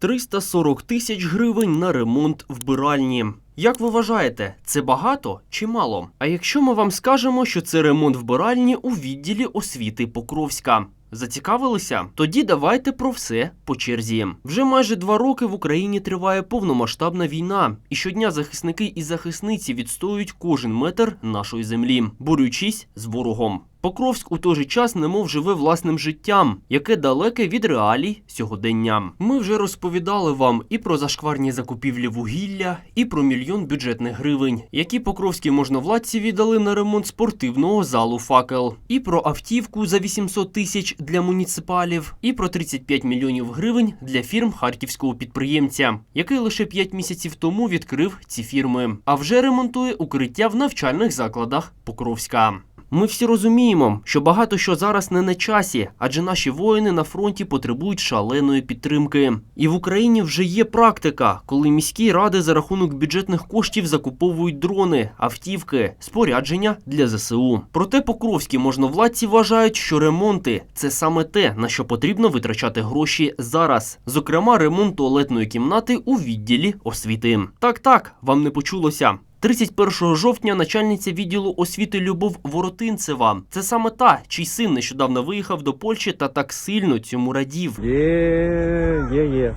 340 тисяч гривень на ремонт вбиральні. Як ви вважаєте, це багато чи мало? А якщо ми вам скажемо, що це ремонт вбиральні у відділі освіти Покровська? Зацікавилися? Тоді давайте про все по черзі. Вже майже два роки в Україні триває повномасштабна війна, і щодня захисники і захисниці відстоюють кожен метр нашої землі, борючись з ворогом. Покровськ у той же час немов живе власним життям, яке далеке від реалій сьогодення. Ми вже розповідали вам і про зашкварні закупівлі вугілля, і про мільйон бюджетних гривень, які покровські можновладці віддали на ремонт спортивного залу факел, і про автівку за 800 тисяч для муніципалів, і про 35 мільйонів гривень для фірм харківського підприємця, який лише 5 місяців тому відкрив ці фірми, а вже ремонтує укриття в навчальних закладах Покровська. Ми всі розуміємо, що багато що зараз не на часі, адже наші воїни на фронті потребують шаленої підтримки. І в Україні вже є практика, коли міські ради за рахунок бюджетних коштів закуповують дрони, автівки, спорядження для ЗСУ. Проте покровські можновладці вважають, що ремонти це саме те, на що потрібно витрачати гроші зараз. Зокрема, ремонт туалетної кімнати у відділі освіти. Так, так, вам не почулося. 31 жовтня начальниця відділу освіти Любов Воротинцева. Це саме та, чий син нещодавно виїхав до Польщі та так сильно цьому радів. Є, є, є.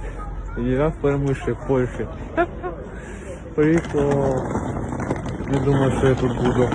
Я в в Польщі. Приїхав. Не думав, що я тут буду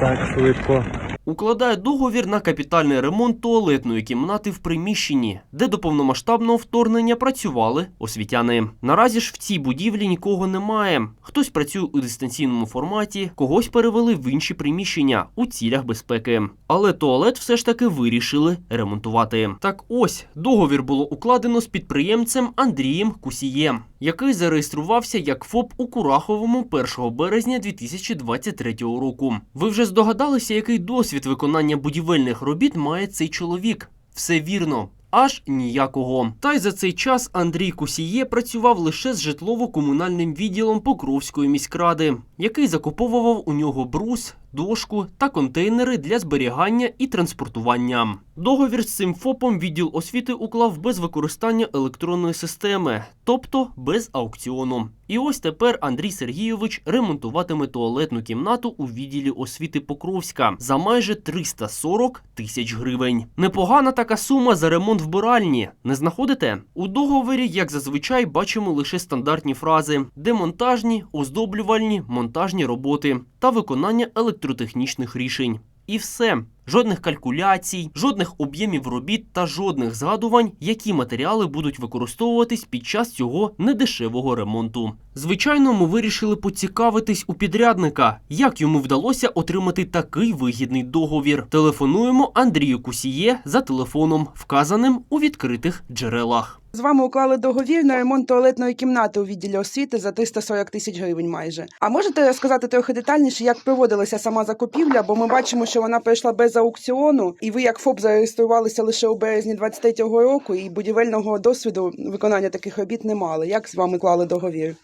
так швидко. Укладає договір на капітальний ремонт туалетної кімнати в приміщенні, де до повномасштабного вторгнення працювали освітяни. Наразі ж в цій будівлі нікого немає. Хтось працює у дистанційному форматі, когось перевели в інші приміщення у цілях безпеки. Але туалет все ж таки вирішили ремонтувати. Так ось договір було укладено з підприємцем Андрієм Кусієм, який зареєструвався як ФОП у Кураховому 1 березня 2023 року. Ви вже здогадалися, який досвід виконання будівельних робіт має цей чоловік? Все вірно. Аж ніякого. Та й за цей час Андрій Кусіє працював лише з житлово-комунальним відділом Покровської міськради, який закуповував у нього брус, дошку та контейнери для зберігання і транспортування. Договір з цим ФОПом відділ освіти уклав без використання електронної системи, тобто без аукціону. І ось тепер Андрій Сергійович ремонтуватиме туалетну кімнату у відділі освіти Покровська за майже 340 тисяч гривень. Непогана така сума за ремонт вбиральні. Не знаходите? У договорі, як зазвичай, бачимо лише стандартні фрази: демонтажні, оздоблювальні, монтажні роботи та виконання електротехнічних рішень. І все. Жодних калькуляцій, жодних об'ємів робіт та жодних згадувань, які матеріали будуть використовуватись під час цього недешевого ремонту. Звичайно, ми вирішили поцікавитись у підрядника, як йому вдалося отримати такий вигідний договір. Телефонуємо Андрію Кусіє за телефоном, вказаним у відкритих джерелах. З вами уклали договір на ремонт туалетної кімнати у відділі освіти за 340 тисяч гривень майже. А можете розказати трохи детальніше, як проводилася сама закупівля? Бо ми бачимо, що вона пройшла без аукціону, і ви як ФОП зареєструвалися лише у березні 23-го року, і будівельного досвіду виконання таких робіт не мали. Як з вами клали договір?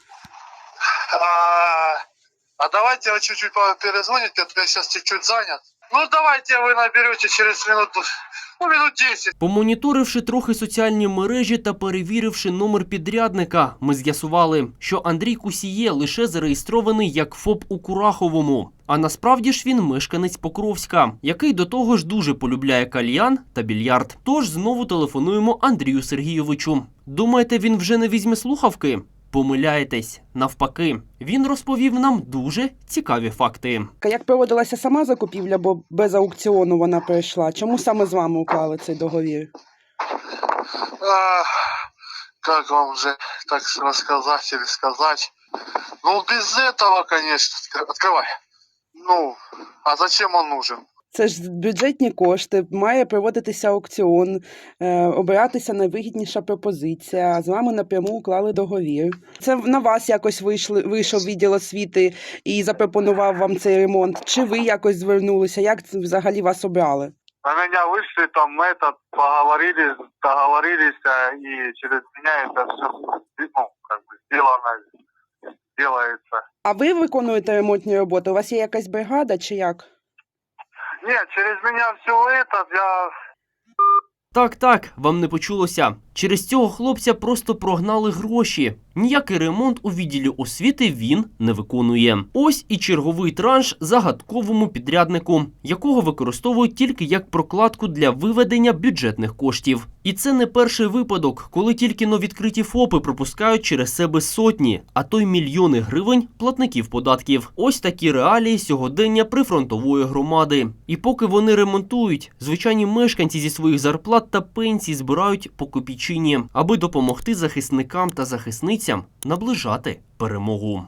А, а давайте чуть-чуть перезвоните, я сейчас чуть-чуть занят. Ну, давайте вы наберете через минут, ну, минут 10. Помоніторивши трохи соціальні мережі та перевіривши номер підрядника, ми з'ясували, що Андрій Кусіє лише зареєстрований як ФОП у Кураховому. А насправді ж він мешканець Покровська, який до того ж дуже полюбляє кальян та більярд. Тож знову телефонуємо Андрію Сергійовичу. Думаєте, він вже не візьме слухавки? Помиляєтесь, навпаки, він розповів нам дуже цікаві факти. Як проводилася сама закупівля, бо без аукціону вона пройшла? Чому саме з вами уклали цей договір? А, как вам же так рассказать или сказать? Ну, без этого, конечно, открывай. Ну, а зачем он нужен? Це ж бюджетні кошти, має проводитися аукціон, е, обиратися найвигідніша пропозиція. а З вами напряму уклали договір. Це на вас якось вийшли, вийшов відділ освіти і запропонував вам цей ремонт. Чи ви якось звернулися? Як це взагалі вас обрали? На меня вышли, там этот, поговорили, договорились, а, и через меня это все, ну, как бы сделано, делается. А ви виконуєте ремонтні роботи? У вас є якась бригада чи як? Нет, через мене все це, я Так, так, вам не почулося. Через цього хлопця просто прогнали гроші. Ніякий ремонт у відділі освіти він не виконує. Ось і черговий транш загадковому підряднику, якого використовують тільки як прокладку для виведення бюджетних коштів. І це не перший випадок, коли тільки но відкриті ФОПи пропускають через себе сотні, а то й мільйони гривень платників податків. Ось такі реалії сьогодення прифронтової громади. І поки вони ремонтують, звичайні мешканці зі своїх зарплат та пенсій збирають по копійчині, аби допомогти захисникам та захисницям наближати перемогу.